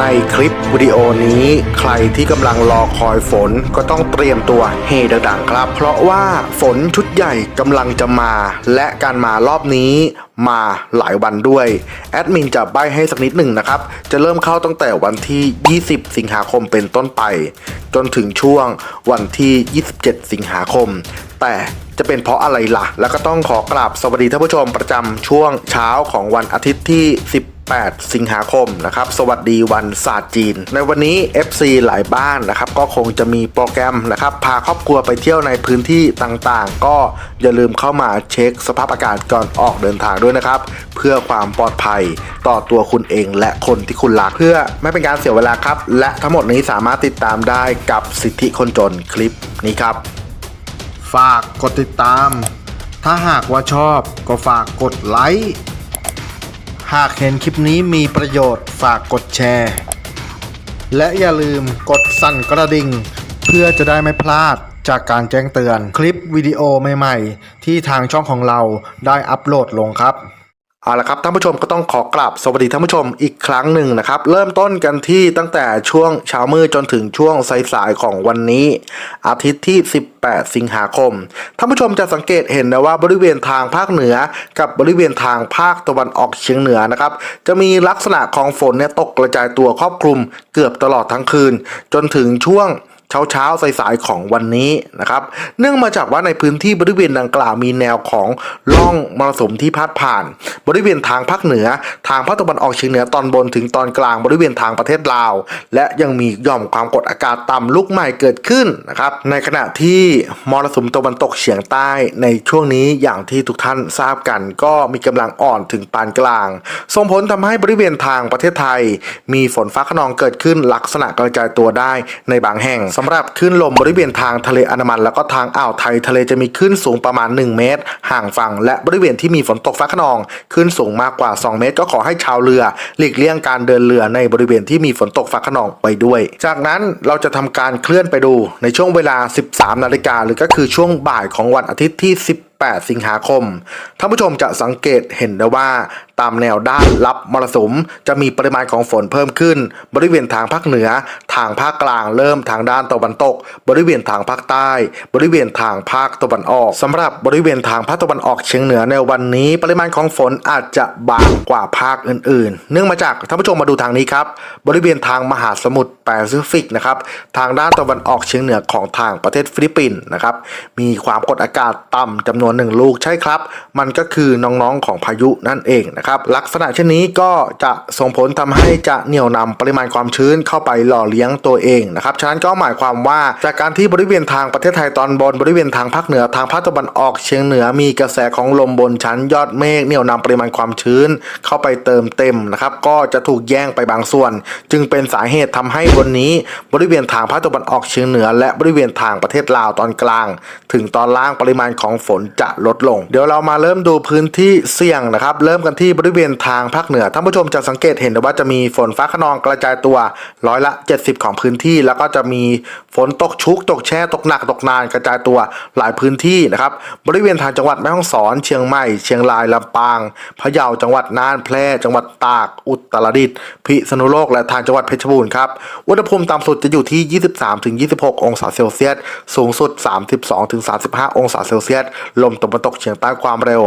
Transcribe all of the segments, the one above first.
ในคลิปวิดีโอนี้ใครที่กำลังรอคอยฝนก็ต้องเตรียมตัวเฮดังๆครับ เพราะว่าฝนชุดใหญ่กำลังจะมา และการมารอบนี้มาหลายวันด้วย แอดมินจะใบให้สักนิดหนึ่งนะครับ จะเริ่มเข้าตั้งแต่วันที่ 20 สิงหาคมเป็นต้นไป จนถึงช่วงวันที่ 27 สิงหาคม แต่จะเป็นเพราะอะไรล่ะ แล้วก็ต้องขอกราบสวัสดีท่านผู้ชมประจำช่วงเช้าของวันอาทิตย์ที่ 10 8 สิงหาคมนะครับ สวัสดีวันศาสตร์จีน ในวันนี้ FC หลายบ้านนะครับ ก็คงจะมีโปรแกรมนะครับ พาครอบครัวไปเที่ยวในพื้นที่ต่างๆ ก็อย่าลืมเข้ามาเช็คสภาพอากาศก่อนออกเดินทางด้วยนะครับ เพื่อความปลอดภัยต่อตัวคุณเองและคนที่คุณรัก เพื่อไม่เป็นการเสียเวลาครับ และทั้งหมดนี้สามารถติดตามได้กับสิทธิคนจนคลิปนี้ครับ ฝากกดติดตาม ถ้าหากว่าชอบก็ฝากกดไลค์ หากเห็นคลิปนี้มีประโยชน์ฝากกดแชร์ และอย่าลืมกดสั่นกระดิ่ง เพื่อจะได้ไม่พลาดจากการแจ้งเตือนคลิปวิดีโอใหม่ ๆ ที่ทางช่องของเราได้อัปโหลดลงครับ เอาละครับท่านผู้ชมก็ต้องขอกราบสวัสดีท่านผู้ชมอีกครั้งหนึ่งนะครับ เริ่มต้นกันที่ตั้งแต่ช่วงเช้ามืดจนถึงช่วงสายๆของวันนี้ อาทิตย์ที่ 18 สิงหาคมท่านผู้ชมจะสังเกตเห็นนะว่าบริเวณทางภาคเหนือ กับบริเวณทางภาคตะวันออกเฉียงเหนือนะครับ จะมีลักษณะของฝนเนี่ยตกกระจายตัวครอบคลุมเกือบตลอดทั้งคืน จนถึงช่วง เช้าเช้าๆสายๆของวันนี้นะครับ เนื่องมาจากว่าในพื้นที่บริเวณดังกล่าวมีแนวของร่องมรสุมที่พาดผ่าน บริเวณทางภาคเหนือ ทางภาคตะวันออกเฉียงเหนือตอนบนถึงตอนกลางบริเวณทางประเทศลาว และยังมีหย่อมความกดอากาศต่ำลุกใหม่เกิดขึ้นนะครับ ในขณะที่มรสุมตะวันตกเฉียงใต้ในช่วงนี้อย่างที่ทุกท่านทราบกัน ก็มีกำลังอ่อนถึงปานกลาง ส่งผลทำให้บริเวณทางประเทศไทย มีฝนฟ้าขนองเกิดขึ้นลักษณะกระจายตัวได้ในบางแห่งำหรับคลื่นลมบริเวณทางทะเลอันดามัน แล้วก็ทางอ่าวไทยทะเลจะมีคลื่นสูงประมาณ 1 เมตร ห่างฝั่ง และบริเวณที่มีฝนตกฟ้าขนองคลื่นสูงมากกว่า 2 เมตร ก็ขอให้ชาวเรือ หลีกเลี่ยงการเดินเรือในบริเวณที่มีฝนตกฟ้าขนองไปด้วย จากนั้นเราจะทำการเคลื่อนไปดูในช่วงเวลา 13 นาฬิกาหรือก็คือช่วงบ่ายของวันอาทิตย์ที่18สิงหาคม ท่านผู้ชมจะสังเกตเห็นได้ว่าตามแนวด้านรับมรสุม จะมีปริมาณของฝนเพิ่มขึ้น บริเวณทางภาคเหนือ ทางภาคกลางเริ่มทางด้านตะวันตก บริเวณทางภาคใต้ บริเวณทางภาคตะวันออกสำหรับบริเวณทางภาคตะวันออกเฉียงเหนือในวันนี้ ปริมาณของฝนอาจจะบางกว่าภาคอื่น ๆ เนื่องมาจากท่านผู้ชมมาดูทางนี้ครับบริเวณทางมหาสมุทรแปซิฟิกนะครับทางด้านตะวันออกเฉียงเหนือของทางประเทศฟิลิปปินส์นะครับมีความกดอากาศต่ำจำนวนหนึ่งลูกใช่ครับ มันก็คือน้องๆของพายุนั่นเองนะครับลักษณะเช่นนี้ก็จะส่งผลทำให้จะเหนี่ยวนำปริมาณความชื้นเข้าไปหล่อเลี้ยงตัวเองนะครับฉะนั้นก็หมายความว่าจากการที่บริเวณทางประเทศไทยตอนบนบริเวณทางภาคเหนือทางภาคตะวันออกเฉียงเหนือมีกระแสของลมบนชั้นยอดเมฆเหนี่ยวนำปริมาณความชื้นเข้าไปเติมเต็มนะครับก็จะถูกแย่งไปบางส่วน จึงเป็นสาเหตุทำให้วันนี้บริเวณทางภาคตะวันออกเฉียงเหนือ และบริเวณทางประเทศลาวตอนกลาง ถึงตอนล่างปริมาณของฝนจะลดลง เดี๋ยวเรามาเริ่มดูพื้นที่เสี่ยงนะครับ เริ่มกันที่บริเวณทางภาคเหนือท่านผู้ชมจะสังเกตเห็นว่าจะมีฝนฟ้าขนองกระจายตัวร้อยละ 70 ของพื้นที่ แล้วก็จะมีฝนตกชุก ตกแช่ตกหนักตกนานกระจายตัวหลายพื้นที่นะครับบริเวณทางจังหวัดแม่ฮ่องสอน เชียงใหม่ เชียงรายลำปางพะเยาจังหวัดน่านแพร่จังหวัดตาก อุตรดิตถ์พิษณุโลกและทางจังหวัดเพชรบูรณ์ครับอุณหภูมิต่ำสุดจะอยู่ที่ 23-26 องศาเซลเซียสสูงสุด 32-35 องศาเซลเซียสลมตะวันตกเฉียงใต้ความเร็ว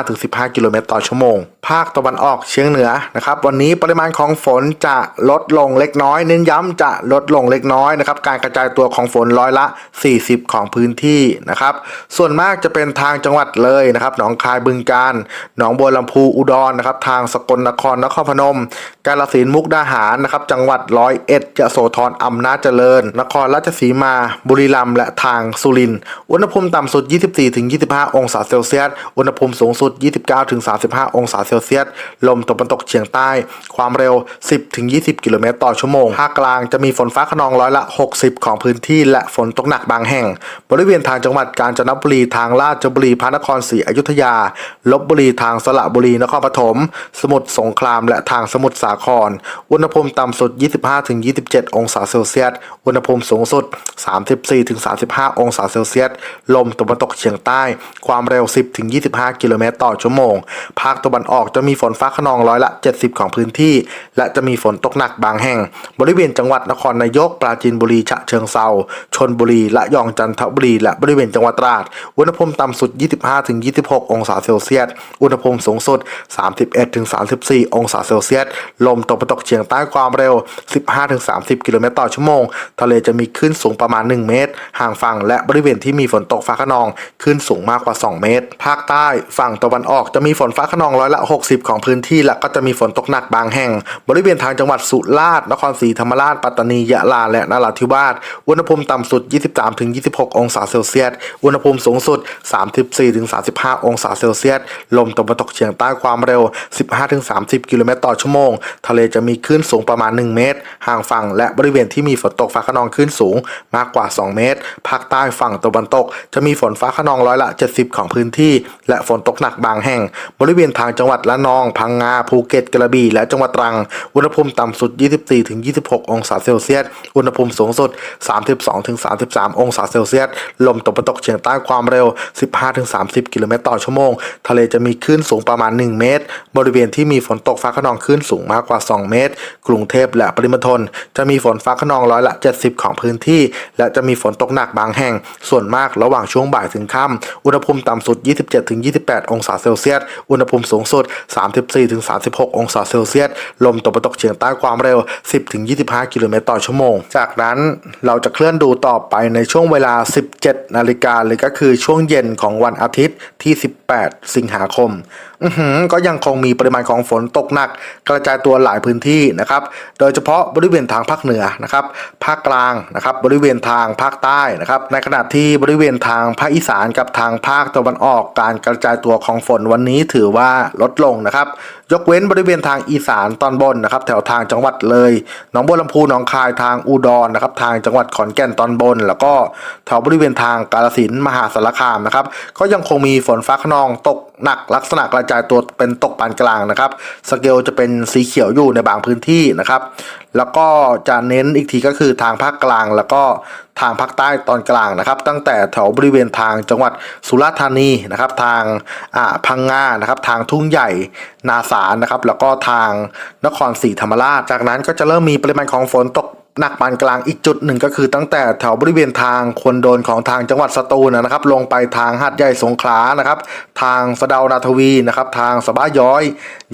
5-15 กิโลเมตรต่อชั่วโมงภาคตะวันออกเฉียงเหนือนะครับ วันนี้ปริมาณของฝนจะลดลงเล็กน้อย เน้นย้ำจะลดลงเล็กน้อยนะครับ การกระจายตัวของฝนร้อยละ 40 ของพื้นที่นะครับ ส่วนมากจะเป็นทางจังหวัดเลยนะครับ หนองคายบึงกาฬหนองบัวลำพูอุดรนะครับ ทางสกลนครนครพนม กาฬสินธุ์มุกดาหารนะครับ จังหวัดร้อยเอ็ดยโสธรอำนาจเจริญ นครราชสีมา บุรีรัมย์และทางสุรินทร์อุณหภูมิต่ำสุด 24-25 องศาเซลเซียสอุณหภูมิสูงสุด 29-35 องศาเซลเซียส ลมตะวันตกเฉียงใต้ ความเร็ว 10-20 กิโลเมตรต่อชั่วโมง ภาคกลางจะมีฝนฟ้าขนองร้อยละ 60 ของพื้นที่ และฝนตกหนักบางแห่ง บริเวณทางจังหวัดกาญจนบุรีทางราชบุรีพระนครศรีอยุธยา ลบบุรีทางสระบุรีนครปฐม สมุทรสงคราม และทางสมุทรสาคร อุณหภูมิต่ำสุด 25-27 องศาเซลเซียส อุณหภูมิสูงสุด 34-35 องศาเซลเซียส ลมตะวันตกเฉียงใต้ ความเร็ว 10-25 กิโลเมตรต่อชั่วโมง ภาคตะวันออกจะมีฝนฟ้าขนองร้อยละ 70 ของพื้นที่ และจะมีฝนตกหนักบางแห่ง บริเวณจังหวัดนครนายกปราจีนบุรีฉะเชิงเซาชนบุรีและยองจันทบุรี และบริเวณจังหวัดตราดอุณหภูมิต่ำสุด 25-26 องศาเซลเซียสอุณหภูมิสูงสุด 31-34 องศาเซลเซียสลมตะวันตกเฉียงใต้ความเร็ว 15-30 กิโลเมตรต่อชั่วโมง ทะเลจะมีคลื่นสูงประมาณ 1 เมตร ห่างฝั่งและบริเวณที่มีฝนตกฟ้าขนองคลื่นสูงมากกว่า 2 เมตร ภาคใต้ฝั่งตะวันออกจะมีฝนฟ้าขนองร้อยละ60 ของพื้นที่และก็จะมีฝนตกหนักบางแห่ง บริเวณทางจังหวัดสุราษฎร์นครศรีธรรมราช ปัตตานี ยะลา และนราธิวาส อุณหภูมิต่ำสุด 23-26 องศาเซลเซียส อุณหภูมิสูงสุด 34-35 องศาเซลเซียส ลมตะวันตกเฉียงใต้ความเร็ว 15-30 กิโลเมตรต่อชั่วโมง ทะเลจะมีคลื่นสูงประมาณ 1 เมตร ห่างฝั่ง และบริเวณที่มีฝนตกฟ้าขนองคลื่นสูงมากกว่า 2 เมตร ภาคใต้ฝั่งตะวันตก จะมีฝนฟ้าขนองร้อยละ 70 ของพื้นที่ และฝนตกหนักบางแห่ง บริเวณทางจังหวัดละนอง พังงา ภูเก็ต กระบี่ และจังหวัดตรัง อุณหภูมิต่ำสุด 24-26 องศาเซลเซียส อุณหภูมิสูงสุด 32-33 องศาเซลเซียส ลมตะวันตกเฉียงใต้ความเร็ว 15-30 กิโลเมตรต่อชั่วโมง ทะเลจะมีคลื่นสูงประมาณ 1 เมตร บริเวณที่มีฝนตกฟ้าขนองคลื่นสูงมากกว่า 2 เมตร กรุงเทพและปริมณฑลจะมีฝนฟ้าขนองร้อยละ 70 ของพื้นที่ และจะมีฝนตกหนักบางแห่ง ส่วนมากระหว่างช่วงบ่ายถึงค่ำอุณหภูมิต่ำสุด 27-28 องศาเซลเซียส อุณหภูมิสูงสุด34-36 องศาเซลเซียส ลมตะวันตกเฉียงใต้ความเร็ว 10-25 กิโลเมตรต่อชั่วโมง จากนั้นเราจะเคลื่อนดูต่อไปในช่วงเวลา 17 นาฬิกาเลยก็คือช่วงเย็นของวันอาทิตย์ที่ 18 สิงหาคม ก็ยังคงมีปริมาณของฝนตกหนัก กระจายตัวหลายพื้นที่นะครับ โดยเฉพาะบริเวณทางภาคเหนือนะครับ ภาคกลางนะครับ บริเวณทางภาคใต้นะครับ ในขณะที่บริเวณทางภาคอีสานกับทางภาคตะวันออก การกระจายตัวของฝนวันนี้ถือว่าลดลงนะครับ ยกเว้นบริเวณทางอีสานตอนบนนะครับ แถวทางจังหวัดเลยหนองบัวลำพูหนองคายทางอุดรนะครับ ทางจังหวัดขอนแก่นตอนบน แล้วก็แถวบริเวณทางกาฬสินธุ์มหาสารคามนะครับ ก็ยังคงมีฝนฟ้าขนองตกหนักลักษณะกระจายตัวเป็นตกปานกลางนะครับสเกลจะเป็นสีเขียวอยู่ในบางพื้นที่นะครับ แล้วก็จะเน้นอีกทีก็คือทางภาคกลาง แล้วก็ทางภาคใต้ตอนกลางนะครับ ตั้งแต่แถวบริเวณทางจังหวัดสุราษฎร์ธานีนะครับ ทางพังงานะครับทางทุ่งใหญ่นาสารนะครับ แล้วก็ทางนครศรีธรรมราช จากนั้นก็จะเริ่มมีปริมาณของฝนตก หนักปานกลางอีกจุดหนึ่งก็คือตั้งแต่แถวบริเวณทางคนโดนของทางจังหวัดสตูลนะครับ ลงไปทางหาดใหญ่สงขลานะครับ ทางสะเดานาทวีนะครับ ทางสะบ้าย้อย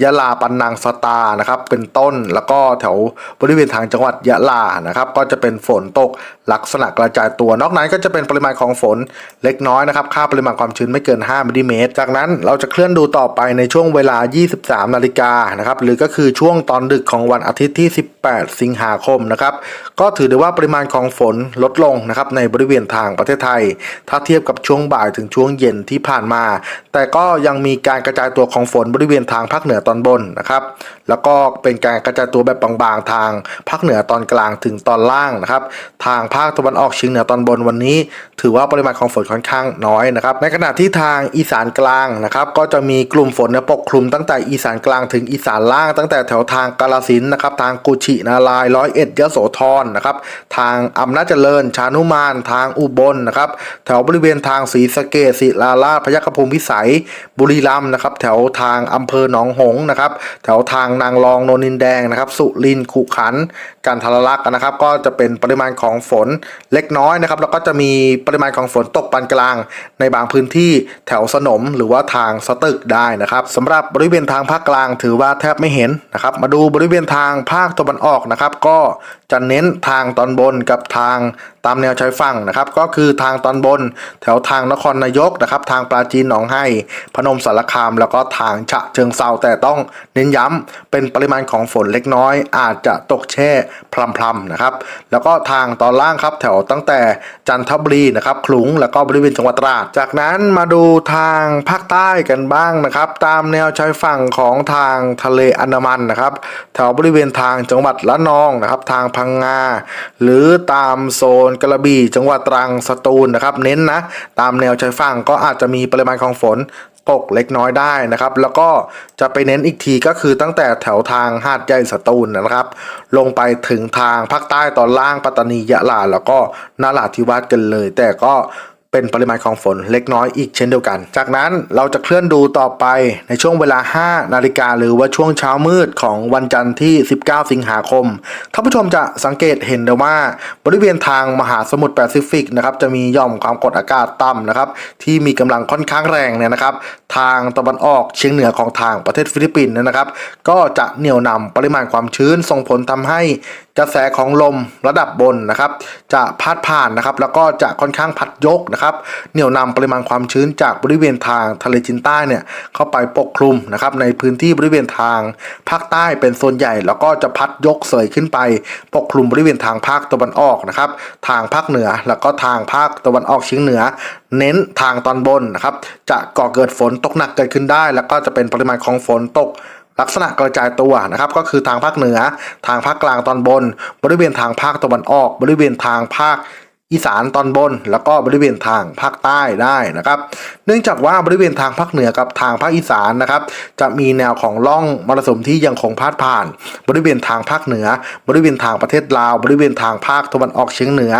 ยะลาปันนังสตานะครับ เป็นต้นแล้วก็แถวบริเวณทางจังหวัดยะลานะครับ ก็จะเป็นฝนตกลักษณะกระจายตัวนอกนั้นก็จะเป็นปริมาณของฝนเล็กน้อยนะครับ ค่าปริมาณความชื้นไม่เกิน 5มิลลิเมตร จากนั้นเราจะเคลื่อนดูต่อไปในช่วงเวลา 23 นาฬิกานะครับ หรือก็คือช่วงตอนดึกของวันอาทิตย์ที่ 18 สิงหาคมนะครับก็ถือได้ว่าปริมาณของฝนลดลงนะครับในบริเวณทางประเทศไทย ถ้าเทียบกับช่วงบ่ายถึงช่วงเย็นที่ผ่านมา แต่ก็ยังมีการกระจายตัวของฝนบริเวณทางภาคเหนือตอนบนนะครับ แล้วก็เป็นการกระจายตัวแบบบางๆ ทางภาคเหนือตอนกลางถึงตอนล่างนะครับ ทางภาคตะวันออกเฉียงเหนือตอนบนวันนี้ ถือว่าปริมาณของฝนค่อนข้างน้อยนะครับ ในขณะที่ทางอีสานกลางนะครับก็จะมีกลุ่มฝนปกคลุมตั้งแต่อีสานกลางถึงอีสานล่าง ตั้งแต่แถวทางกาลสินนะครับทางกุชินารายร้อยเอ็ดยโสธรนะครับ ทางอำนาจเจริญ ชานุมาน ทางอุบลนะครับ แถวบริเวณทางศรีสะเกษศิลาลาพยัคฆภูมิพิสัย บุรีรัมย์นะครับ แถวทางอำเภอหนองหงนะครับ แถวทางนางรองโนนินแดงนะครับ สุรินขุขันกันทรลักษณ์นะครับ ก็จะเป็นปริมาณของฝนเล็กน้อยนะครับ แล้วก็จะมีปริมาณของฝนตกปานกลาง ในบางพื้นที่แถวสนมหรือว่าทางสตึกได้นะครับสำหรับบริเวณทางภาคกลางถือว่าแทบไม่เห็นนะครับ มาดูบริเวณทางภาคตะวันออกนะครับ ก็จะเน้นทางตอนบนกับทาง ตามแนวชายฝั่งนะครับ ก็คือทางตอนบน แถวทางนครนายกนะครับ ทางปราจีนหนองไห้ พนมสารคาม แล้วก็ทางฉะเชิงเซาแต่ต้องเน้นย้ำเป็นปริมาณของฝนเล็กน้อย อาจจะตกแช่พรำๆนะครับ แล้วก็ทางตอนล่างครับแถวตั้งแต่จันทบุรีนะครับขลุงแล้วก็บริเวณจังหวัดตราดจากนั้นมาดูทางภาคใต้กันบ้างนะครับ ตามแนวชายฝั่งของทางทะเลอันดามันนะครับ แถวบริเวณทางจังหวัดละนองนะครับ ทางพังงาหรือตามโซนกระบี่จังหวัดตรังสตูลนะครับ เน้นนะ ตามแนวชายฝั่งก็อาจจะมีปริมาณของฝนตกเล็กน้อยได้นะครับ แล้วก็จะไปเน้นอีกทีก็คือตั้งแต่แถวทางหาดใหญ่สตูลนะครับ ลงไปถึงทางภาคใต้ตอนล่างปัตตานียะลาแล้วก็นาราธิวาสกันเลย แต่ก็ เป็นปริมาณของฝนเล็กน้อยอีกเช่นเดียวกัน จากนั้นเราจะเคลื่อนดูต่อไปในช่วงเวลา 5 นาฬิกาหรือว่าช่วงเช้ามืดของวันจันทร์ที่ 19 สิงหาคมท่านผู้ชมจะสังเกตเห็นได้ว่าบริเวณทางมหาสมุทรแปซิฟิกนะครับจะมีย่อมความกดอากาศต่ำนะครับที่มีกำลังค่อนข้างแรงเนี่ยนะครับ ทางตะวันออกเฉียงเหนือของทางประเทศฟิลิปปินส์นะครับ ก็จะเหนี่ยวนำปริมาณความชื้นส่งผลทำให้กระแสของลมระดับบนนะครับ จะพัดผ่านนะครับ แล้วก็จะค่อนข้างพัดยกนะครับเหนี่ยวนำปริมาณความชื้นจากบริเวณทางทะเลจีนใต้เนี่ยเข้าไปปกคลุมนะครับในพื้นที่บริเวณทางภาคใต้เป็นส่วนใหญ่ แล้วก็จะพัดยกเสยขึ้นไป ปกคลุมบริเวณทางภาคตะวันออกนะครับทางภาคเหนือแล้วก็ทางภาคตะวันออกเฉียงเหนือ เน้นทางตอนบนนะครับจะก่อเกิดฝนตกหนักเกิดขึ้นได้ แล้วก็จะเป็นปริมาณของฝนตกลักษณะกระจายตัวนะครับก็คือทางภาคเหนือ ทางภาคกลางตอนบน บริเวณทางภาคตะวันออก บริเวณทางภาค อีสานตอนบน แล้วก็บริเวณทางภาคใต้ได้นะครับ เนื่องจากว่าบริเวณทางภาคเหนือกับทางภาคอีสานนะครับ จะมีแนวของล่องมรสุมที่ยังคงพาดผ่าน บริเวณทางภาคเหนือ บริเวณทางประเทศลาว บริเวณทางภาคตะวันออกเฉียงเหนือ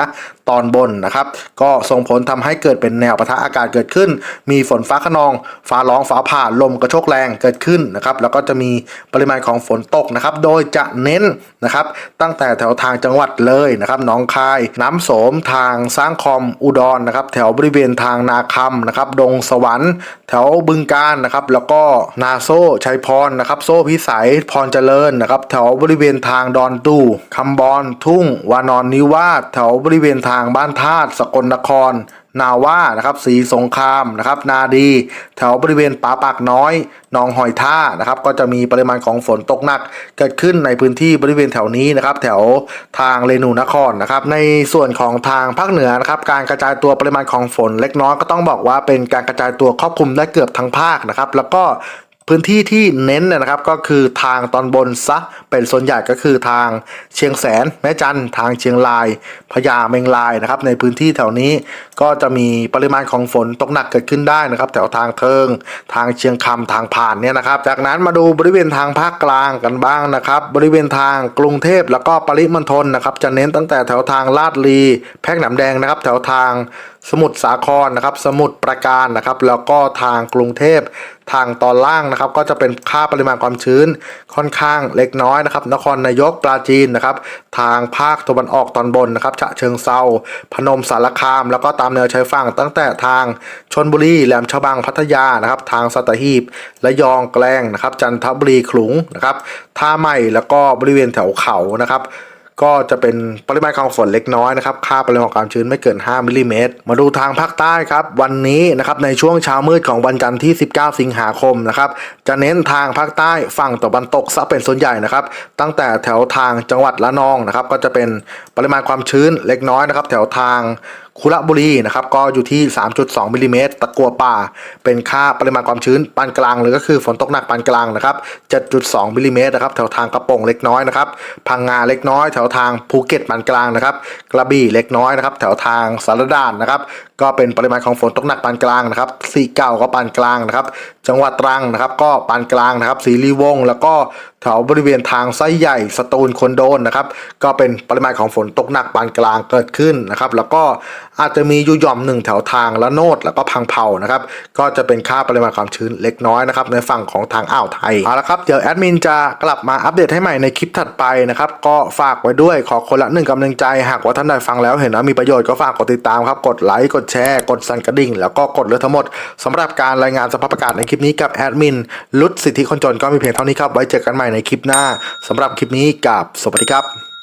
ตอนบนนะครับ ก็ส่งผลทำให้เกิดเป็นแนวปะทะอากาศเกิดขึ้น มีฝนฟ้าขนอง ฟ้าร้องฟ้าผ่าลมกระโชกแรงเกิดขึ้นนะครับแล้วก็จะมีปริมาณของฝนตกนะครับ โดยจะเน้นนะครับตั้งแต่แถวทางจังหวัดเลยนะครับหนองคาย น้ำโสมทางสร้างคอมอุดรนะครับ แถวบริเวณทางนาคำนะครับดงสวรรค์ แถวบึงการนะครับแล้วก็นาโซ่ชัยพรนะครับ โซ่พิสัยพรเจริญนะครับ แถวบริเวณทางดอนตู่คำบอนทุ่ง วานอนนิวาสแถวบริเวณทางางบ้านธาตุสกลนคร นาว่านะครับสีสงครามนะครับ นาดี แถวบริเวณป่าปากน้อยหนองหอยท่านะครับ ก็จะมีปริมาณของฝนตกหนัก เกิดขึ้นในพื้นที่บริเวณแถวนี้นะครับ แถวทางเรนูนครนะครับ ในส่วนของทางภาคเหนือนะครับ การกระจายตัวปริมาณของฝนเล็กน้อยก็ต้องบอกว่าเป็นการกระจายตัวครอบคลุมได้เกือบทั้งภาคนะครับ แล้วก็ พื้นที่ที่เน้นนะครับก็คือทางตอนบนซะเป็นส่วนใหญ่ก็คือทางเชียงแสนแม่จันท์ทางเชียงรายพญาเมงรายนะครับ ในพื้นที่แถวนี้ก็จะมีปริมาณของฝนตกหนักเกิดขึ้นได้นะครับ แถวทางเทิง ทางเชียงคำทางผ่านเนี่ยนะครับ จากนั้นมาดูบริเวณทางภาคกลางกันบ้างนะครับ บริเวณทางกรุงเทพแล้วก็ปริมณฑลนะครับ จะเน้นตั้งแต่แถวทางลาดลี แพร่กหนำแดงนะครับ แถวทางสมุทรสาครนะครับ สมุทรปราการนะครับ แล้วก็ทางกรุงเทพทางตอนล่างนะครับก็จะเป็นค่าปริมาณความชื้นค่อนข้างเล็กน้อยนะครับ นครนายกปราจีนนะครับ ทางภาคตะวันออกตอนบนนะครับฉะเชิงเซาพนมสารคาม แล้วก็ตามแนวชายฝั่งตั้งแต่ทางชนบุรีแหลมฉบังพัทยานะครับ ทางสัตหีบและยองแกลงนะครับ จันทบุรีขลุงนะครับท่าใหม่แล้วก็บริเวณแถวเขานะครับ ก็จะเป็นปริมาณของฝนเล็กน้อยนะครับค่าปริมาณความชื้นไม่เกิน 5มิลลิเมตรมาดูทางภาคใต้ครับวันนี้นะครับในช่วงเช้ามืดของวันจันทร์ที่ 19 สิงหาคมนะครับจะเน้นทางภาคใต้ฝั่งตะวันตกซะเป็นส่วนใหญ่นะครับตั้งแต่แถวทางจังหวัดละนองนะครับก็จะเป็นปริมาณความชื้นเล็กน้อยนะครับแถวทาง คุระบุรีนะครับก็อยู่ที่ 3.2มิลลิเมตรตะกัวป่า เป็นค่าปริมาณความชื้นปานกลางเลยก็คือฝนตกหนักปานกลางนะครับ 7.2มิลลิเมตรนะครับแถวทางกระโปรงเล็กน้อยนะครับพังงาเล็กน้อยแถวทางภูเก็ตปานกลางนะครับกระบี่เล็กน้อยนะครับแถวทางสารด่านนะครับก็เป็นปริมาณของฝนตกหนักปานกลางนะครับสีเก่าก็ปานกลางนะครับจังหวัดตรังนะครับก็ปานกลางนะครับสีรีวงแล้วก็ แถวบริเวณทางไส้ใหญ่สตูลคนโดนนะครับ ก็เป็นปริมาณของฝนตกหนักปานกลางเกิดขึ้นนะครับ แล้วก็อาจจะมียุยอมหนึ่งแถวทางละโนดแล้วก็พังเผานะครับ ก็จะเป็นค่าปริมาณความชื้นเล็กน้อยนะครับ ในฝั่งของทางอ่าวไทยเอาละครับเดี๋ยวแอดมินจะกลับมาอัปเดตให้ใหม่ในคลิปถัดไปนะครับ ก็ฝากไว้ด้วยขอคนละหนึ่งกำลังใจหากว่าท่านใดฟังแล้วเห็นว่ามีประโยชน์ก็ฝากกดติดตามครับกดไลค์กดแชร์ กดสั่นกระดิ่ง แล้วก็กดเลือกทั้งหมดสำหรับการรายงานสภาพอากาศในคลิปนี้กับแอดมินลุดสิทธิคนจนก็มีเพียงเท่านี้ครับไว้เจอกันใหม่ในคลิปหน้าสำหรับคลิปนี้กับสวัสดีครับ